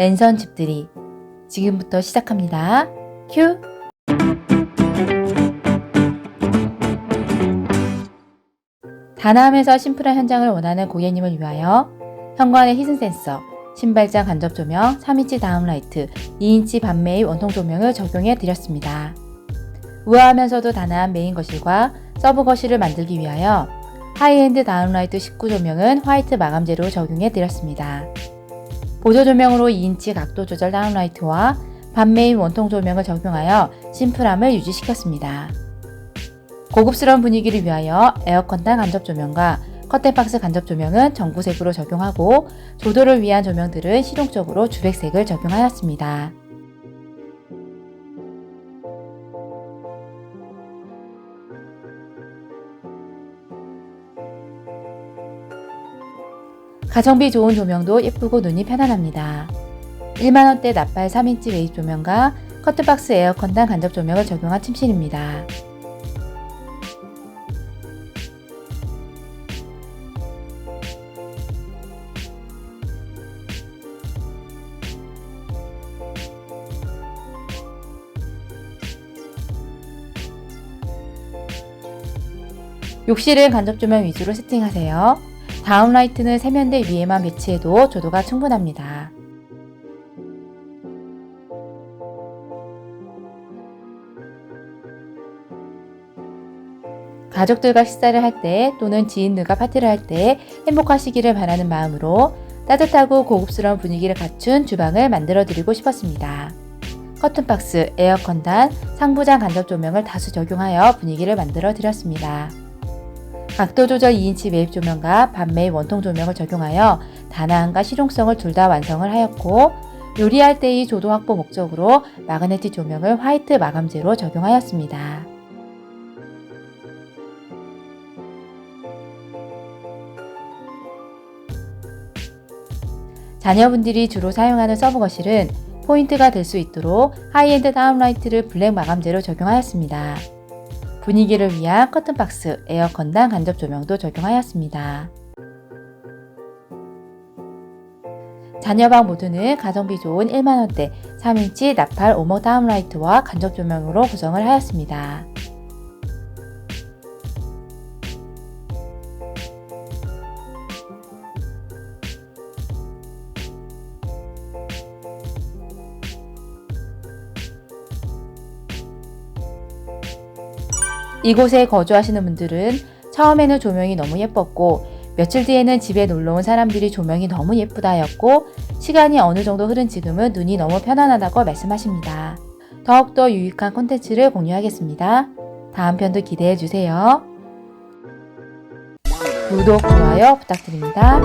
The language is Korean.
랜선 집들이 지금부터 시작합니다. 큐! 다나함에서 심플한 현장을 원하는 고객님을 위하여 현관의 희생 센서, 신발장 간접 조명, 3인치 다운라이트, 2인치 반메이 원통 조명을 적용해 드렸습니다. 우아하면서도 단아한 메인 거실과 서브 거실을 만들기 위하여 하이엔드 다운라이트 19 조명은 화이트 마감재로 적용해 드렸습니다. 보조 조명으로 2인치 각도 조절 다운라이트와 반메인 원통 조명을 적용하여 심플함을 유지시켰습니다. 고급스러운 분위기를 위하여 에어컨단 간접 조명과 커튼박스 간접 조명은 전구색으로 적용하고 조도를 위한 조명들은 실용적으로 주백색을 적용하였습니다. 가성비 좋은 조명도 예쁘고 눈이 편안합니다. 1만원대 납발 3인치 웨이 조명과 커튼박스 에어컨단 간접 조명을 적용한 침실입니다. 욕실은 간접 조명 위주로 세팅하세요. 다운라이트는 세면대 위에만 배치해도 조도가 충분합니다. 가족들과 식사를 할 때 또는 지인들과 파티를 할 때 행복하시기를 바라는 마음으로 따뜻하고 고급스러운 분위기를 갖춘 주방을 만들어 드리고 싶었습니다. 커튼박스, 에어컨단, 상부장 간접 조명을 다수 적용하여 분위기를 만들어 드렸습니다. 각도 조절 2인치 매입 조명과 반매입 원통 조명을 적용하여 단아함과 실용성을 둘 다 완성을 하였고 요리할 때의 조도 확보 목적으로 마그네틱 조명을 화이트 마감재로 적용하였습니다. 자녀분들이 주로 사용하는 서브 거실은 포인트가 될 수 있도록 하이엔드 다운라이트를 블랙 마감재로 적용하였습니다. 분위기를 위한 커튼박스, 에어컨단 간접 조명도 적용하였습니다. 자녀방 모두는 가성비 좋은 1만원대 3인치 나팔 오목 다운라이트와 간접 조명으로 구성을 하였습니다. 이곳에 거주하시는 분들은 처음에는 조명이 너무 예뻤고 며칠 뒤에는 집에 놀러 온 사람들이 조명이 너무 예쁘다 하였고 시간이 어느 정도 흐른 지금은 눈이 너무 편안하다고 말씀하십니다. 더욱더 유익한 콘텐츠를 공유하겠습니다. 다음 편도 기대해 주세요. 구독, 좋아요 부탁드립니다.